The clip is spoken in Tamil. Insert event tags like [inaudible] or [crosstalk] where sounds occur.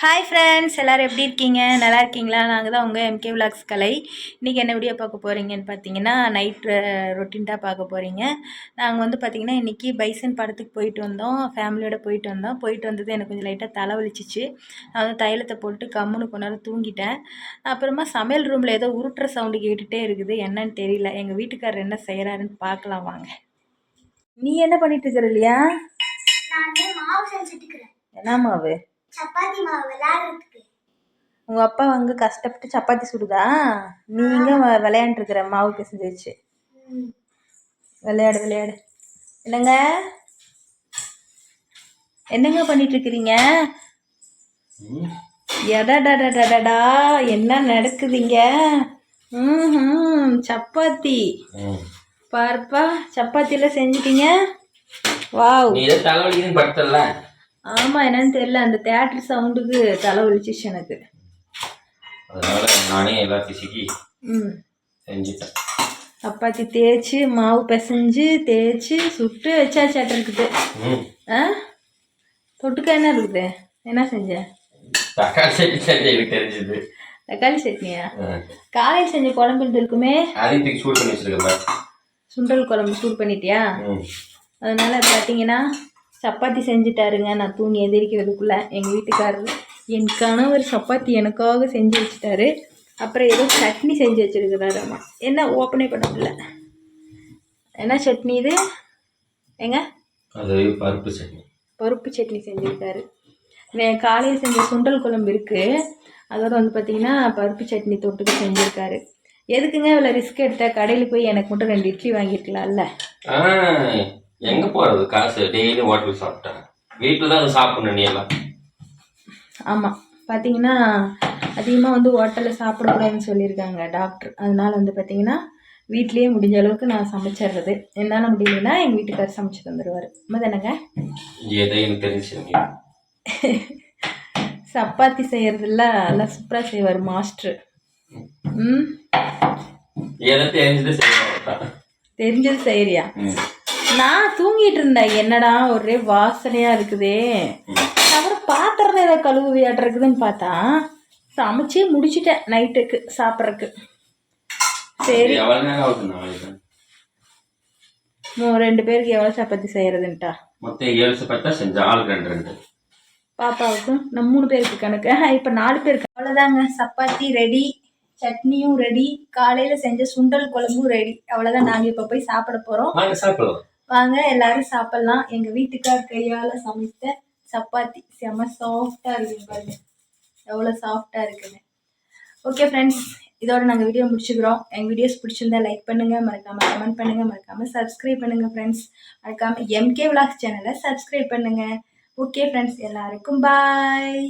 ஹாய் ஃப்ரெண்ட்ஸ் எல்லோரும் எப்படி இருக்கீங்க? நல்லா இருக்கீங்களா? நாங்கள் தான் உங்கள் எம்கே விலாக்ஸ் கலை. இன்றைக்கி என்ன வீடியோ பார்க்க போகிறீங்கன்னு பார்த்தீங்கன்னா நைட் ரொட்டீன் தான் பார்க்க போகிறீங்க நாங்கள் வந்து பார்த்திங்கன்னா இன்றைக்கி பைசன் படத்துக்கு போயிட்டு வந்தோம். ஃபேமிலியோட போயிட்டு வந்தோம். போயிட்டு வந்தது எனக்கு கொஞ்சம் லைட்டாக தலைவலிச்சிச்சு. நான் வந்து தைலத்தை போட்டு கம்முன்னு கொஞ்ச நேரம் தூங்கிட்டேன். அப்புறமா சமையல் ரூமில் ஏதோ உருட்டுற சவுண்டு கேட்டுகிட்டே இருக்குது. என்னன்னு தெரியல. எங்கள் வீட்டுக்காரர் என்ன செய்கிறாருன்னு பார்க்கலாம் வாங்க. நீ என்ன பண்ணிட்டு இருக்கிற இல்லையா என்ன மாவு? சப்பாத்தி மாவு விளையாடுறதுக்கு. உங்கள் அப்பா வந்து கஷ்டப்பட்டு சப்பாத்தி சுடுதா? நீங்கள் விளையாண்டுருக்குற மாவு பிசைஞ்சு வச்சு. ம். விளையாடு விளையாடு. என்னங்க? என்னங்க பண்ணிட்டு இருக்கிறீங்க எடடடடடடா என்ன நடக்குதுங்க? ம் சப்பாத்தி. பார்ப்பா சப்பாத்திலாம் செஞ்சிட்டீங்க? வாவ். நீ ஏதோ தலைவலிக்குதுன்னு படுத்தல ஆமாம் என்னன்னு தெரியல. அந்த தேட்டர் சவுண்டுக்கு தலை வலிச்சிச்சு எனக்கு. அதனால நானே எல்லாத்தையும் சிக்கி ம். செஞ்சுட்டேன். சப்பாத்தி தேய்ச்சி மாவு பிசைஞ்சு தேய்ச்சி சுட்டு வச்சாச்சாட்ட இருக்குது. ம். ஆ? தொட்டுக்க என்ன இருக்குது? என்ன செஞ்ச? தக்காளி சட்னி செஞ்சு எனக்கு தெரிஞ்சது. தக்காளி சட்னியா? காலையில் செஞ்ச குழம்பு இருக்குமே? அதையும் தூக்கி சூடு பண்ணி வச்சிருக்கேன். சுண்டல் குழம்பு சூடு பண்ணிட்டியா? அதனால பார்த்தீங்கன்னா சப்பாத்தி செஞ்சுட்டாருங்க. நான் தூங்கி எந்திரிக்கிறதுக்குள்ளே எங்கள் வீட்டுக்காரர் என் கணவர் சப்பாத்தி எனக்காக செஞ்சு வச்சுட்டாரு. அப்புறம் ஏதோ சட்னி செஞ்சு வச்சுருக்கிறாரு அம்மா. என்ன ஓப்பனே பண்ண முடியல என்ன சட்னி இது? அது பருப்பு சட்னி. பருப்பு சட்னி செஞ்சுருக்காரு. காலையில் செஞ்ச சுண்டல் குழம்பு இருக்குது அதோட வந்து பார்த்தீங்கன்னா பருப்பு சட்னி தொட்டுக்கு செஞ்சுருக்காரு. எதுக்குங்க இவ்வளோ ரிஸ்க் எடுத்த? கடையில் போய் எனக்கு மட்டும் ரெண்டு இட்லி வாங்கியிருக்கலாம்ல. எங்கே போகிறது காசு டெய்லி ஹோட்டல் சாப்பிட்டேன். வீட்டில் தான் சாப்பிடணும் நீ எல்லாம் ஆமாம் பார்த்தீங்கன்னா அதிகமாக வந்து ஹோட்டலில் சாப்பிடக்கூடாதுன்னு சொல்லியிருக்காங்க டாக்டர். அதனால வந்து பார்த்தீங்கன்னா வீட்லேயே முடிஞ்ச அளவுக்கு நான் சமைச்சிடுறது. என்னால் முடியலன்னா எங்கள் வீட்டுக்காரர் சமைச்சு தந்துடுவார் தானேங்க எதை எனக்கு தெரிஞ்சு [laughs] சப்பாத்தி செய்கிறதுல நல்லா சூப்பராக செய்வார் மாஸ்டர். ம்? எதை தெரிஞ்சது ம். நான் தூங்கிட்டு இருந்தேன். என்னடா ஒரே வாசனையா இருக்குதே. அப்புறம் பாத்திரம் ஏதோ கழுவுவியாட்டு இருக்குதுன்னு பார்த்தா சமைச்சே முடிச்சிட்டேன் நைட்டுக்கு சாப்பிட்றதுக்கு. சரி. ரெண்டு பேருக்கு எவ்வளோ சப்பாத்தி செய்யறதுன்ட்டா? மொத்தம் ஏழு சப்பாத்தி செஞ்சேன். ஆளுக்கு ரெண்டு ரெண்டு. பாப்பாவுக்கும் நம்ம மூணு பேருக்கு கணக்கு. இப்போ நாலு பேருக்கு. அவ்வளோதாங்க சப்பாத்தி ரெடி. சட்னியும் ரெடி. காலையில் செஞ்ச சுண்டல் குழம்பும் ரெடி. அவ்வளோதான் நாங்கள் இப்போ போய் சாப்பிட போகிறோம் வாங்க சாப்பிடலாம். வாங்க எல்லாரும் சாப்பிடலாம். எங்க வீட்டுக்கார் கையால சமைத்த சப்பாத்தி. செம சாஃப்டா இருக்குது பாருங்க. எவ்வளோ சாஃப்டா இருக்குன்னு. ஓகே ஃப்ரெண்ட்ஸ் இதோட நாங்கள் வீடியோ முடிச்சுக்கிறோம். எங்கள் வீடியோஸ் பிடிச்சிருந்தா லைக் பண்ணுங்க. மறக்காம கமெண்ட் பண்ணுங்க. மறக்காம சப்ஸ்கிரைப் பண்ணுங்க ஃப்ரெண்ட்ஸ் மறக்காம எம்கே விளாக்ஸ் சேனலை சப்ஸ்கிரைப் பண்ணுங்க. ஓகே ஃப்ரெண்ட்ஸ் எல்லாருக்கும் பாய்